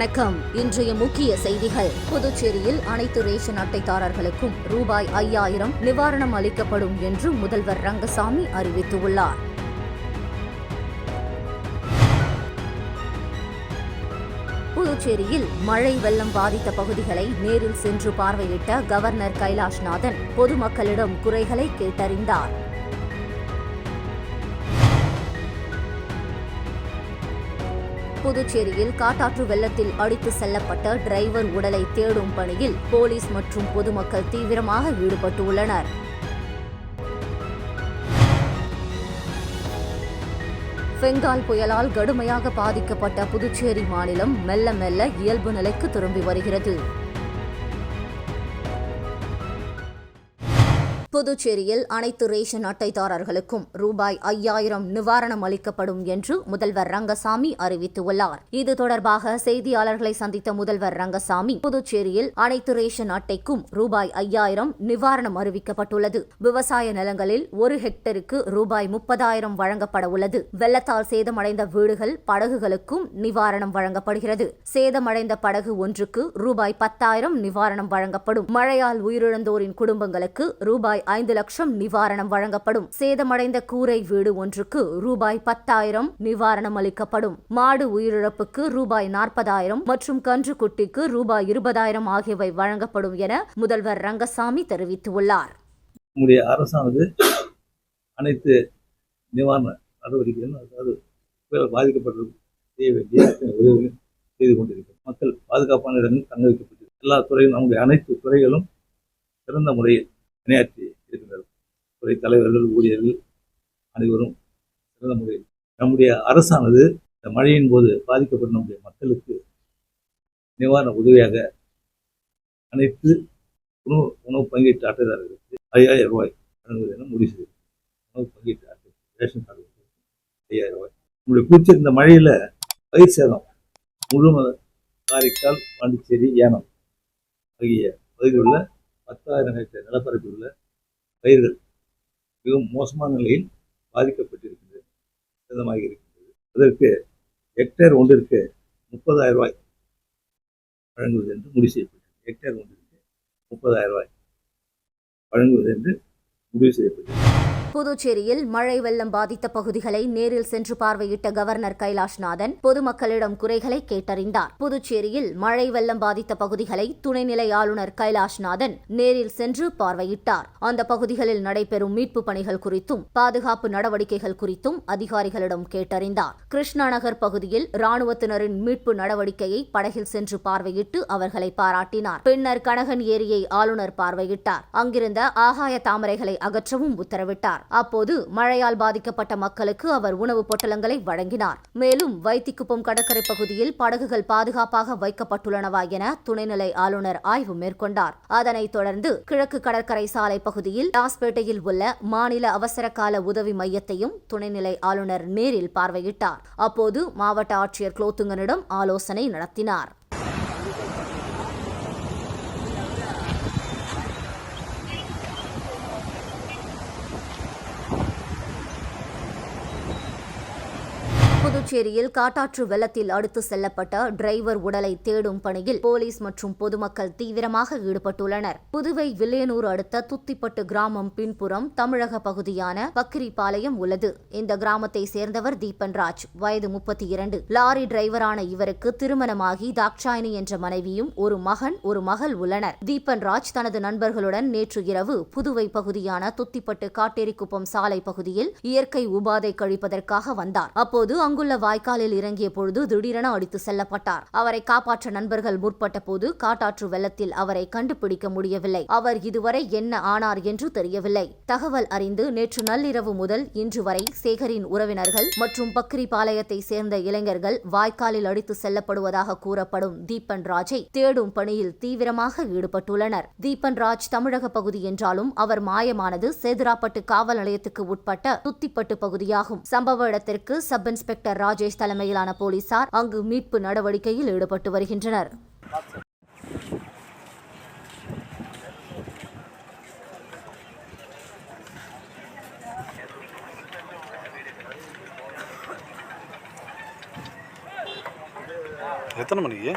வணக்கம். இன்றைய முக்கிய செய்திகள். புதுச்சேரியில் அனைத்து ரேஷன் அட்டைதாரர்களுக்கும் ரூபாய் ஐயாயிரம் நிவாரணம் அளிக்கப்படும் என்று முதல்வர் ரங்கசாமி அறிவித்துள்ளார். புதுச்சேரியில் மழை வெள்ளம் பாதித்த பகுதிகளை நேரில் சென்று பார்வையிட்ட கவர்னர் கைலாஷ்நாதன் பொதுமக்களிடம் குறைகளை கேட்டறிந்தார். புதுச்சேரியில் காட்டாற்று வெள்ளத்தில் அடித்து செல்லப்பட்ட டிரைவர் உடலை தேடும் பணியில் போலீஸ் மற்றும் பொதுமக்கள் தீவிரமாக ஈடுபட்டுள்ளனர். பெங்கால் புயலால் கடுமையாக பாதிக்கப்பட்ட புதுச்சேரி மாநிலம் மெல்ல மெல்ல இயல்பு நிலைக்கு திரும்பி வருகிறது. புதுச்சேரியில் அனைத்து ரேஷன் அட்டைதாரர்களுக்கும் ரூபாய் ஐயாயிரம் நிவாரணம் அளிக்கப்படும் என்று முதல்வர் ரங்கசாமி அறிவித்துள்ளார். இது தொடர்பாக செய்தியாளர்களை சந்தித்த முதல்வர் ரங்கசாமி புதுச்சேரியில் அனைத்து ரேஷன் அட்டைக்கும் ரூபாய் ஐயாயிரம் நிவாரணம் அறிவிக்கப்பட்டுள்ளது. விவசாய நிலங்களில் ஒரு ஹெக்டருக்கு ரூபாய் முப்பதாயிரம் வழங்கப்பட உள்ளது. வெள்ளத்தால் சேதமடைந்த வீடுகள் படகுகளுக்கும் நிவாரணம் வழங்கப்படுகிறது. சேதமடைந்த படகு ஒன்றுக்கு ரூபாய் பத்தாயிரம் நிவாரணம் வழங்கப்படும். மழையால் உயிரிழந்தோரின் குடும்பங்களுக்கு ரூபாய் ஐந்து லட்சம் நிவாரணம் வழங்கப்படும். சேதமடைந்த கூரை வீடு ஒன்றுக்கு ரூபாய் பத்தாயிரம் நிவாரணம் அளிக்கப்படும். மாடு உயிரிழப்புக்கு ரூபாய் நாற்பதாயிரம் மற்றும் கன்றுக்குட்டிக்கு ரூபாய் இருபதாயிரம் ஆகியவை வழங்கப்படும் என முதல்வர் ரங்கசாமி தெரிவித்துள்ளார். நம்முடைய அரசானது அனைத்து நிவாரண நடவடிக்கைகளும் அதாவது புயல் செய்ய வேண்டிய அத்தனை செய்து கொண்டிருக்கிறோம் மக்கள் பாதுகாப்பான இடங்களில் தங்க வைக்கப்பட்டிருக்கிறது. எல்லா துறையும் நம்முடைய அனைத்து துறைகளும் சிறந்த முறையில் பணியாற்றி இருக்கின்றனர் துறை தலைவர்கள் ஊழியர்கள் அனைவரும் சிறந்த முறையில் நம்முடைய அரசானது இந்த மழையின் போது பாதிக்கப்பட்ட நம்முடைய மக்களுக்கு நிவாரண உதவியாக அனைத்து உணவு உணவு பங்கீட்டு அட்டைதாரர்களுக்கு ஐயாயிரம் ரூபாய் வழங்குவது என முடிவு செய்தது உணவு பங்கீட்டு அட்டை ரேஷன் கார்டு ஐயாயிரம் ரூபாய். நம்முடைய புதுச்சேரி இந்த மழையில் பயிர் சேதம் முழும காரைக்கால் பாண்டிச்சேரி ஏனம் ஆகிய பகுதியில் உள்ள பத்தாயிரம் ஹெக்டேர் நிலப்பரப்பில் உள்ள பயிர்கள் மிகவும் மோசமான நிலையில் பாதிக்கப்பட்டிருக்கிறது சேதமாகி இருக்கின்றது. அதற்கு ஹெக்டேர் ஒன்றிற்கு முப்பதாயிரம் ரூபாய் வழங்குவது என்று முடிவு செய்யப்பட்டது ஹெக்டேர் ஒன்றிற்கு முப்பதாயிரம் ரூபாய் வழங்குவது என்று முடிவு செய்யப்பட்டது புதுச்சேரியில் மழை வெள்ளம் பாதித்த பகுதிகளை நேரில் சென்று பார்வையிட்ட கவர்னர் கைலாஷ்நாதன் பொதுமக்களிடம் குறைகளை கேட்டறிந்தார். புதுச்சேரியில் மழை வெள்ளம் பாதித்த பகுதிகளை துணைநிலை ஆளுநர் கைலாஷ்நாதன் நேரில் சென்று பார்வையிட்டார். அந்த பகுதிகளில் நடைபெறும் மீட்பு பணிகள் குறித்தும் பாதுகாப்பு நடவடிக்கைகள் குறித்தும் அதிகாரிகளிடம் கேட்டறிந்தார். கிருஷ்ணா நகர் பகுதியில் ராணுவத்தினரின் மீட்பு நடவடிக்கையை படகில் சென்று பார்வையிட்டு அவர்களை பாராட்டினார். பின்னர் கனகன் ஏரியை ஆளுநர் பார்வையிட்டார். அங்கிருந்த ஆகாய தாமரைகளை அகற்றவும் உத்தரவிட்டார். அப்போது மழையால் பாதிக்கப்பட்ட மக்களுக்கு அவர் உணவுப் பொட்டலங்களை வழங்கினார். மேலும் வைத்திக்குப்பம் கடற்கரை பகுதியில் படகுகள் பாதுகாப்பாக வைக்கப்பட்டுள்ளனவா என துணைநிலை ஆளுநர் ஆய்வு மேற்கொண்டார். அதனைத் தொடர்ந்து கிழக்கு கடற்கரை சாலை பகுதியில் லாஸ்பேட்டையில் உள்ள மாநில அவசர கால உதவி மையத்தையும் துணைநிலை ஆளுநர் நேரில் பார்வையிட்டார். அப்போது மாவட்ட ஆட்சியர் குலோத்துங்கனிடம் ஆலோசனை நடத்தினார். புதுச்சேரியில் காட்டாற்று வெள்ளத்தில் அடுத்து செல்லப்பட்ட டிரைவர் உடலை தேடும் பணியில் போலீஸ் மற்றும் பொதுமக்கள் தீவிரமாக ஈடுபட்டுள்ளனர். புதுவை வில்லியனூர் அடுத்த துத்திப்பட்டு கிராமம் பின்புறம் தமிழக பகுதியான பக்கிரிபாளையம் உள்ளது. இந்த கிராமத்தை சேர்ந்தவர் தீபன் ராஜ். வயது முப்பத்தி இரண்டு லாரி டிரைவரான இவருக்கு திருமணமாகி தாக்ஷாயினி என்ற மனைவியும் ஒரு மகன் ஒரு மகள் உள்ளனர். தீபன் ராஜ் தனது நண்பர்களுடன் நேற்று இரவு புதுவை பகுதியான துத்திப்பட்டு காட்டேரிக்குப்பம் சாலை பகுதியில் இயற்கை உபாதை கழிப்பதற்காக வந்தார். அப்போது அங்குள்ள வாய்க்காலில் இறங்கிய பொழுது திடீரென அடித்து செல்லப்பட்டார். அவரை காப்பாற்ற நண்பர்கள் முற்பட்ட போது காட்டாற்று வெள்ளத்தில் அவரை கண்டுபிடிக்க முடியவில்லை. அவர் இதுவரை என்ன ஆனார் என்று தெரியவில்லை. தகவல் அறிந்து நேற்று நள்ளிரவு முதல் இன்று வரை சேகரின் உறவினர்கள் மற்றும் பக்ரிபாளையத்தை சேர்ந்த இளைஞர்கள் வாய்க்காலில் அடித்து செல்லப்படுவதாக கூறப்படும் தீபன் ராஜை தேடும் பணியில் தீவிரமாக ஈடுபட்டுள்ளனர். தீபன் ராஜ் தமிழக பகுதி என்றாலும் அவர் மாயமானது சேதுராப்பட்டு காவல் நிலையத்துக்கு உட்பட்ட துத்திப்பட்டு பகுதியாகும். சம்பவ இடத்திற்கு சப் இன்ஸ்பெக்டர் ராஜேஷ் தலைமையிலான போலீசார் அங்கு மீட்பு நடவடிக்கையில் ஈடுபட்டு வருகின்றனர். எத்தனை மணிக்கு?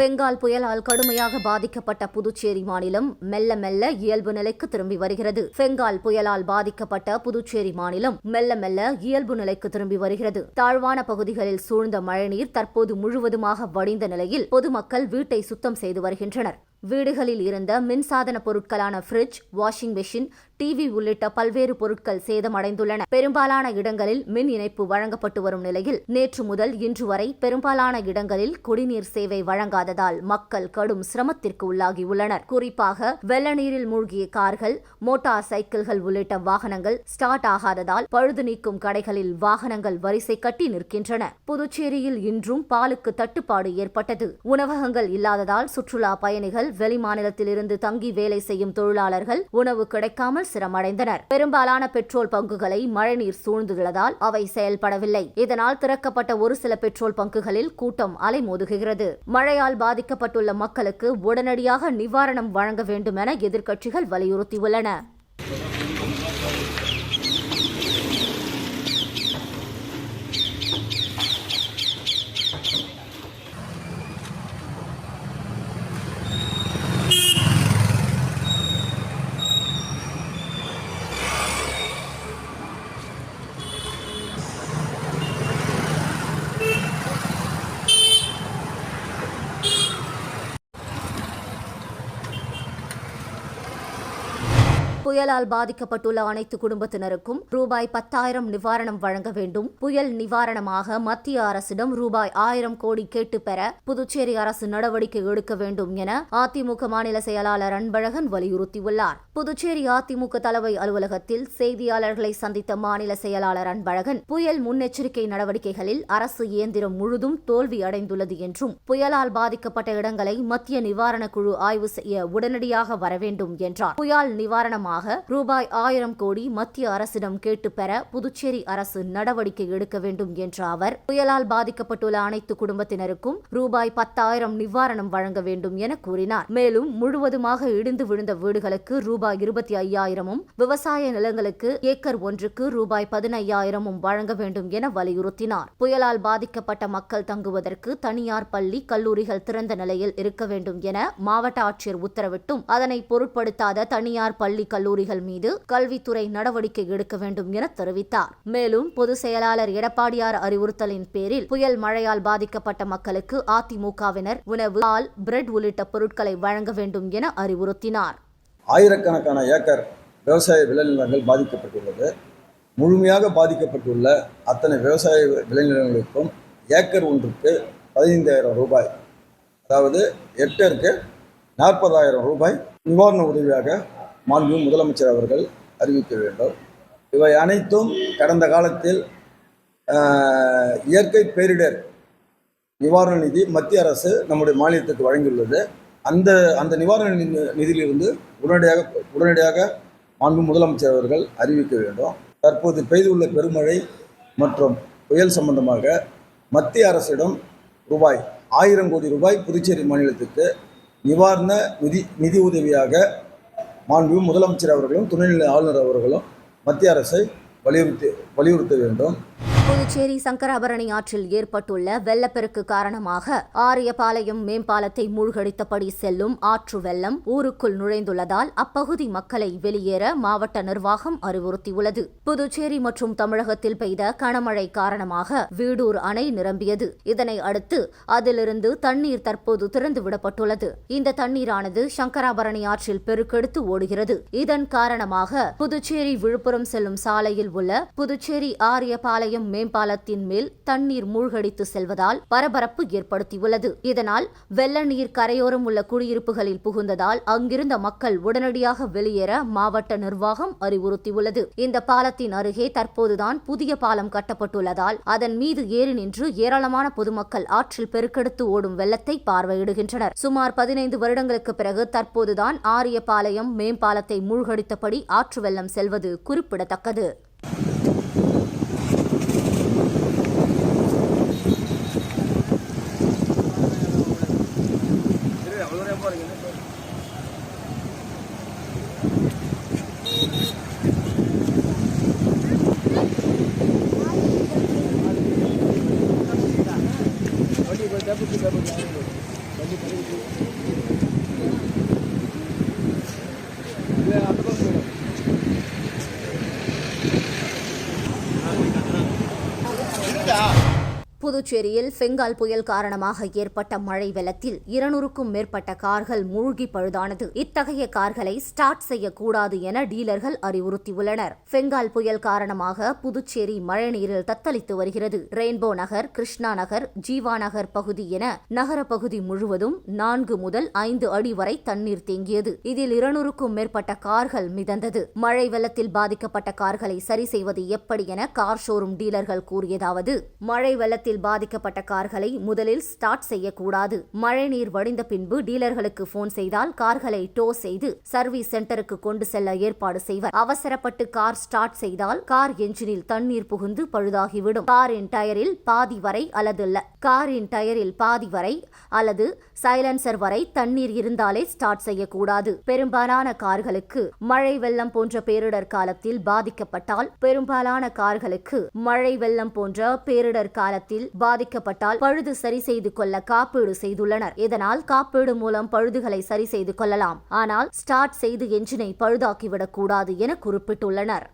பெங்கால் புயலால் கடுமையாக பாதிக்கப்பட்ட புதுச்சேரி மாநிலம் மெல்ல மெல்ல இயல்பு நிலைக்கு திரும்பி வருகிறது. பெங்கால் புயலால் பாதிக்கப்பட்ட புதுச்சேரி மாநிலம் மெல்ல மெல்ல இயல்பு நிலைக்கு திரும்பி வருகிறது. தாழ்வான பகுதிகளில் சூழ்ந்த மழைநீர் தற்போது முழுவதுமாக வடிந்த நிலையில் பொதுமக்கள் வீட்டை சுத்தம் செய்து வருகின்றனர். வீடுகளில் இருந்த மின்சாதன பொருட்களான ஃப்ரிட்ஜ் வாஷிங் மெஷின் டிவி உள்ளிட்ட பல்வேறு பொருட்கள் சேதமடைந்துள்ளன. பெரும்பாலான இடங்களில் மின் இணைப்பு வழங்கப்பட்டு வரும் நிலையில் நேற்று முதல் இன்று வரை பெரும்பாலான இடங்களில் குடிநீர் சேவை வழங்காததால் மக்கள் கடும் சிரமத்திற்கு உள்ளாகியுள்ளனர் குறிப்பாக வெள்ள நீரில் மூழ்கிய கார்கள் மோட்டார் சைக்கிள்கள் உள்ளிட்ட வாகனங்கள் ஸ்டார்ட் ஆகாததால் பழுது நீக்கும் கடைகளில் வாகனங்கள் வரிசை கட்டி நிற்கின்றன. புதுச்சேரியில் இன்றும் பாலுக்கு தட்டுப்பாடு ஏற்பட்டது. உணவகங்கள் இல்லாததால் சுற்றுலா பயணிகள் வெளிமாநிலத்திலிருந்து தங்கி வேலை செய்யும் தொழிலாளர்கள் உணவு கிடைக்காமல் சிரமடைந்தனர். பெரும்பாலான பெட்ரோல் பங்குகளை மழைநீர் சூழ்ந்துள்ளதால் அவை செயல்படவில்லை. இதனால் திறக்கப்பட்ட ஒரு சில பெட்ரோல் பங்குகளில் கூட்டம் அலைமோதுகிறது. மழையால் பாதிக்கப்பட்டுள்ள மக்களுக்கு உடனடியாக நிவாரணம் வழங்க வேண்டும் என எதிர்க்கட்சிகள் வலியுறுத்தியுள்ளன. புயலால் பாதிக்கப்பட்டுள்ள அனைத்து குடும்பத்தினருக்கும் ரூபாய் பத்தாயிரம் நிவாரணம் வழங்க வேண்டும். புயல் நிவாரணமாக மத்திய அரசிடம் ரூபாய் ஆயிரம் கோடி கேட்டு பெற புதுச்சேரி அரசு நடவடிக்கை எடுக்க வேண்டும் என அதிமுக மாநில செயலாளர் அன்பழகன் வலியுறுத்தியுள்ளார். புதுச்சேரி அதிமுக தலைமை அலுவலகத்தில் செய்தியாளர்களை சந்தித்த மாநில செயலாளர் அன்பழகன் புயல் முன்னெச்சரிக்கை நடவடிக்கைகளில் அரசு இயந்திரம் முழுதும் தோல்வி அடைந்துள்ளது என்றும் புயலால் பாதிக்கப்பட்ட இடங்களை மத்திய நிவாரணக் குழு ஆய்வு செய்ய உடனடியாக வர வேண்டும் என்றார். புயல் நிவாரணமாக ரூபாய் ஆயிரம் கோடி மத்திய அரசிடம் கேட்டு பெற புதுச்சேரி அரசு நடவடிக்கை எடுக்க வேண்டும் என்ற அவர் புயலால் பாதிக்கப்பட்டுள்ள அனைத்து குடும்பத்தினருக்கும் ரூபாய் பத்தாயிரம் நிவாரணம் வழங்க வேண்டும் என கூறினார். மேலும் முழுவதுமாக இடிந்து விழுந்த வீடுகளுக்கு ரூபாய் இருபத்தி ஐயாயிரமும் விவசாய நிலங்களுக்கு ஏக்கர் ஒன்றுக்கு ரூபாய் பதினையாயிரமும் வழங்க வேண்டும் என வலியுறுத்தினார். புயலால் பாதிக்கப்பட்ட மக்கள் தங்குவதற்கு தனியார் பள்ளி கல்லூரிகள் திறந்த நிலையில் இருக்க வேண்டும் என மாவட்ட ஆட்சியர் உத்தரவிட்டும். அதனை பொருட்படுத்தாத தனியார் பள்ளி கல்லூரி கல்லூரிகள் மீது கல்வித்துறை நடவடிக்கை எடுக்க வேண்டும் என தெரிவித்தார். மேலும் பொதுச் செயலாளர் எடப்பாடியார் அறிவுறுத்தலின் பேரில் புயல் மழையால் பாதிக்கப்பட்ட மக்களுக்கு அதிமுகவினர் உணவு பால் பிரெட் உள்ளிட்ட பொருட்களை வழங்க வேண்டும் என அறிவுறுத்தினார். ஆயிரக்கணக்கான ஏக்கர் விவசாய விளைநிலங்கள் பாதிக்கப்பட்டுள்ளது. முழுமையாக பாதிக்கப்பட்டுள்ள அத்தனை விவசாய விளைநிலங்களுக்கும் ஏக்கர் ஒன்றுக்கு பதினைந்தாயிரம் ரூபாய் அதாவது ஹெக்டருக்கு நாற்பதாயிரம் ரூபாய் நிவாரண உதவியாக மாண்பு முதலமைச்சர் அவர்கள் அறிவிக்க வேண்டும். இவை அனைத்தும் கடந்த காலத்தில் இயற்கை பேரிடர் நிவாரண நிதி மத்திய அரசு நம்முடைய மாநிலத்துக்கு வழங்கியுள்ளது. அந்த அந்த நிவாரண நிதியிலிருந்து உடனடியாக உடனடியாக மாண்பு முதலமைச்சர் அவர்கள் அறிவிக்க வேண்டும். தற்போது பெய்துள்ள பெருமழை மற்றும் புயல் சம்பந்தமாக மத்திய அரசிடம் ரூபாய் ஆயிரம் கோடி ரூபாய் புதுச்சேரி மாநிலத்துக்கு நிவாரண நிதி நிதி உதவியாக மாண்பு முதலமைச்சர் அவர்களும் துணைநிலை ஆளுநர் அவர்களும் மத்திய அரசை வலியுறுத்தி வலியுறுத்த வேண்டும். புதுச்சேரி சங்கராபரணி ஆற்றில் ஏற்பட்டுள்ள வெள்ளப்பெருக்கு காரணமாக ஆரியபாளையம் மேம்பாலத்தை மூழ்கடித்தபடி செல்லும் ஆற்று வெள்ளம் ஊருக்குள் நுழைந்துள்ளதால் அப்பகுதி மக்களை வெளியேற மாவட்ட நிர்வாகம் அறிவுறுத்தியுள்ளது. புதுச்சேரி மற்றும் தமிழகத்தில் பெய்த கனமழை காரணமாக வீடூர் அணை நிரம்பியது. இதனை அடுத்து அதிலிருந்து தண்ணீர் தற்போது திறந்து விடப்பட்டுள்ளது இந்த தண்ணீரானது சங்கராபரணி ஆற்றில் பெருக்கெடுத்து ஓடுகிறது. இதன் காரணமாக புதுச்சேரி விழுப்புரம் செல்லும் சாலையில் உள்ள புதுச்சேரி ஆரியபாளையம் மேம்பாலத்தின் மேல் தண்ணீர் மூழ்கடித்து செல்வதால் பரபரப்பு ஏற்படுத்தியுள்ளது. இதனால் வெள்ள நீர் கரையோரம் உள்ள குடியிருப்புகளில் புகுந்ததால் அங்கிருந்த மக்கள் உடனடியாக வெளியேற மாவட்ட நிர்வாகம் அறிவுறுத்தியுள்ளது. இந்த பாலத்தின் அருகே தற்போதுதான் புதிய பாலம் கட்டப்பட்டுள்ளதால் அதன் மீது ஏறி நின்று ஏராளமான பொதுமக்கள் ஆற்றில் பெருக்கெடுத்து ஓடும் வெள்ளத்தை பார்வையிடுகின்றனர். சுமார் பதினைந்து வருடங்களுக்கு பிறகு தற்போதுதான் ஆரியபாளையம் மேம்பாலத்தை மூழ்கடித்தபடி ஆற்று வெள்ளம் செல்வது குறிப்பிடத்தக்கது. புதுச்சேரியில் பெங்கால் புயல் காரணமாக ஏற்பட்ட மழை வெள்ளத்தில் இருநூறுக்கும் மேற்பட்ட கார்கள் மூழ்கி பழுதானது. இத்தகைய கார்களை ஸ்டார்ட் செய்யக்கூடாது என டீலர்கள் அறிவுறுத்தியுள்ளனர். பெங்கால் புயல் காரணமாக புதுச்சேரி மழைநீரில் தத்தளித்து வருகிறது. ரெயின்போ நகர் கிருஷ்ணா நகர் ஜீவா நகர் பகுதி என நகர பகுதி முழுவதும் நான்கு முதல் ஐந்து அடி வரை தண்ணீர் தேங்கியது. இதில் இருநூறுக்கும் மேற்பட்ட கார்கள் மிதந்தது. மழை வெள்ளத்தில் பாதிக்கப்பட்ட கார்களை சரி செய்வது எப்படி என கார் ஷோரூம் டீலர்கள் கூறியதாவது மழை வெள்ளத்தில் பாதிக்கப்பட்ட கார்களை முதலில் ஸ்டார்ட் செய்யக்கூடாது. மழைநீர் வடிந்த பின்பு டீலர்களுக்கு போன் செய்தால் கார்களை டோ செய்து சர்வீஸ் சென்டருக்கு கொண்டு செல்ல ஏற்பாடு செய்வர். அவசரப்பட்டு கார் ஸ்டார்ட் செய்தால் கார் என்ஜினில் தண்ணீர் புகுந்து பழுதாகிவிடும். காரின் டயரில் பாதி வரை அல்லது காரின் டயரில் பாதி வரை அல்லது சைலன்சர் வரை தண்ணீர் இருந்தாலே ஸ்டார்ட் செய்யக்கூடாது. பெரும்பாலான கார்களுக்கு மழை வெள்ளம் போன்ற பேரிடர் காலத்தில் பாதிக்கப்பட்டால் பெரும்பாலான கார்களுக்கு மழை வெள்ளம் போன்ற பேரிடர் காலத்தில் பாதிக்கப்பட்டால் பழுது சரி செய்து கொள்ள காப்பீடு செய்துள்ளனர். இதனால் காப்பீடு மூலம் பழுதுகளை சரி செய்து கொள்ளலாம். ஆனால் ஸ்டார்ட் செய்து என்ஜினை பழுதாக்கிவிடக் கூடாது என குறிப்பிட்டுள்ளனர்.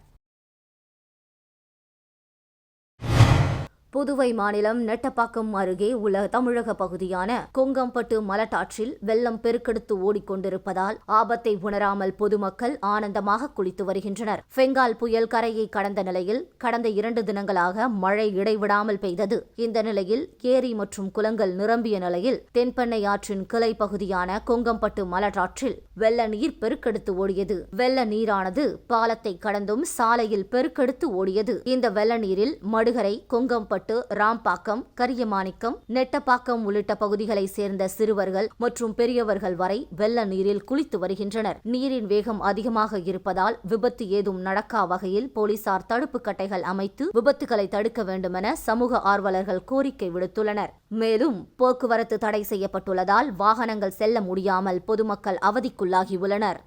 புதுவை மாநிலம் நெட்டப்பாக்கம் அருகே உள்ள தமிழக பகுதியான கொங்கம்பட்டு மலட்டாற்றில் வெள்ளம் பெருக்கெடுத்து ஓடிக்கொண்டிருப்பதால் ஆபத்தை உணராமல் பொதுமக்கள் ஆனந்தமாக குளித்து வருகின்றனர். பெங்கால் புயல் கரையை கடந்த நிலையில் கடந்த இரண்டு தினங்களாக மழை இடைவிடாமல் பெய்தது. இந்த நிலையில் ஏரி மற்றும் குளங்கள் நிரம்பிய நிலையில் தென்பெண்ணை ஆற்றின் கிளை பகுதியான கொங்கம்பட்டு மலட்டாற்றில் வெள்ள நீர் பெருக்கெடுத்து ஓடியது. வெள்ள நீரானது பாலத்தை கடந்தும் சாலையில் பெருக்கெடுத்து ஓடியது. இந்த வெள்ள நீரில் மடுகரை கொங்கம்பட்டு ராம்பாக்கம் கரியமாணிக்கம் நெட்டப்பாக்கம் உள்ளிட்ட பகுதிகளைச் சேர்ந்த சிறுவர்கள் மற்றும் பெரியவர்கள் வரை வெள்ள நீரில் குளித்து வருகின்றனர். நீரின் வேகம் அதிகமாக இருப்பதால் விபத்து ஏதும் நடக்கா வகையில் போலீசார் தடுப்பு கட்டைகள் அமைத்து விபத்துகளை தடுக்க வேண்டுமென சமூக ஆர்வலர்கள் கோரிக்கை விடுத்துள்ளனர். மேலும் போக்குவரத்து தடை செய்யப்பட்டுள்ளதால் வாகனங்கள் செல்ல முடியாமல் பொதுமக்கள் அவதிக்குள்ளாகியுள்ளனர்.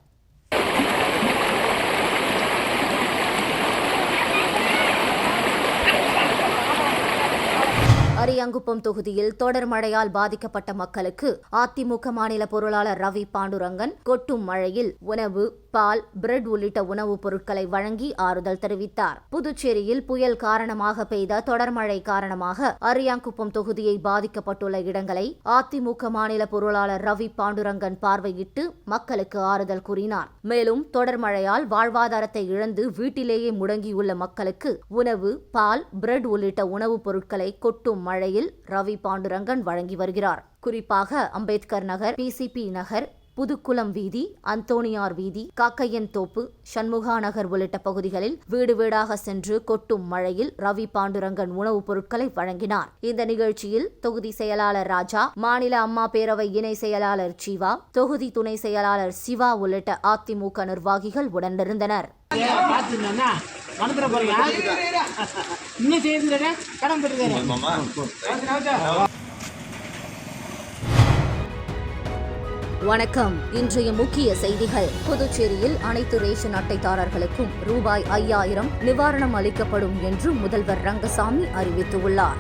அரியாங்குப்பம் தொகுதியில் தொடர் மழையால் பாதிக்கப்பட்ட மக்களுக்கு அதிமுக மாநில பொருளாளர் ரவி பாண்டுரங்கன் கொட்டும் மழையில் உணவு பால் பிரெட் உள்ளிட்ட உணவுப் பொருட்களை வழங்கி ஆறுதல் தெரிவித்தார். புதுச்சேரியில் புயல் காரணமாக பெய்த தொடர் மழை காரணமாக அரியாங்குப்பம் தொகுதியை பாதிக்கப்பட்டுள்ள இடங்களை அதிமுக மாநில பொருளாளர் ரவி பாண்டுரங்கன் பார்வையிட்டு மக்களுக்கு ஆறுதல் கூறினார். மேலும் தொடர் மழையால் வாழ்வாதாரத்தை இழந்து வீட்டிலேயே முடங்கியுள்ள மக்களுக்கு உணவு பால் பிரெட் உள்ளிட்ட உணவுப் பொருட்களை கொட்டும் மழையில் ரவி பாண்டுரங்கன் வழங்கி வருகிறார். குறிப்பாக அம்பேத்கர் நகர் பிசிபி நகர் புதுக்குளம் வீதி அந்தோணியார் வீதி காக்கையன் தோப்பு சண்முகா நகர் உள்ளிட்ட பகுதிகளில் வீடு வீடாக சென்று கொட்டும் மழையில் ரவி பாண்டுரங்கன் உணவுப் பொருட்களை வழங்கினார். இந்த நிகழ்ச்சியில் தொகுதி செயலாளர் ராஜா மாநில அம்மா பேரவை இணை செயலாளர் சிவா தொகுதி துணை செயலாளர் சிவா உள்ளிட்ட அதிமுக நிர்வாகிகள் உடனிருந்தனர். இன்னும் வணக்கம். இன்றைய முக்கிய செய்திகள். புதுச்சேரியில் அனைத்து ரேஷன் அட்டைதாரர்களுக்கும் ரூபாய் ஐயாயிரம் நிவாரணம் அளிக்கப்படும் என்று முதல்வர் ரங்கசாமி அறிவித்துள்ளார்.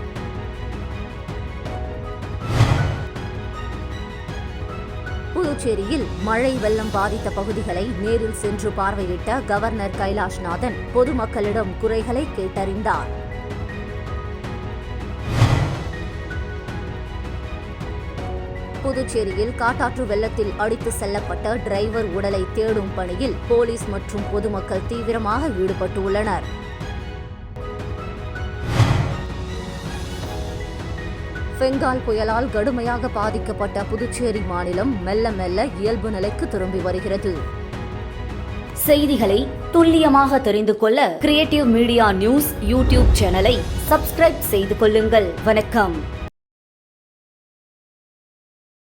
புதுச்சேரியில் மழை வெள்ளம் பாதித்த பகுதிகளை நேரில் சென்று பார்வையிட்ட கவர்னர் கைலாஷ்நாதன் பொதுமக்களிடம் குறைகளை கேட்டறிந்தார். புதுச்சேரியில் காட்டாற்று வெள்ளத்தில் அடித்து செல்லப்பட்ட டிரைவர் உடலை தேடும் பணியில் போலீஸ் மற்றும் பொதுமக்கள் தீவிரமாக ஈடுபட்டுள்ளனர். பெங்கால் புயலால் கடுமையாக பாதிக்கப்பட்ட புதுச்சேரி மாநிலம் மெல்ல மெல்ல இயல்பு நிலைக்கு திரும்பி வருகிறது. செய்திகளை துல்லியமாக தெரிந்து கொள்ள கிரியேட்டிவ் மீடியா நியூஸ் யூடியூப் சேனலை சப்ஸ்கிரைப் செய்து கொள்ளுங்கள். வணக்கம்.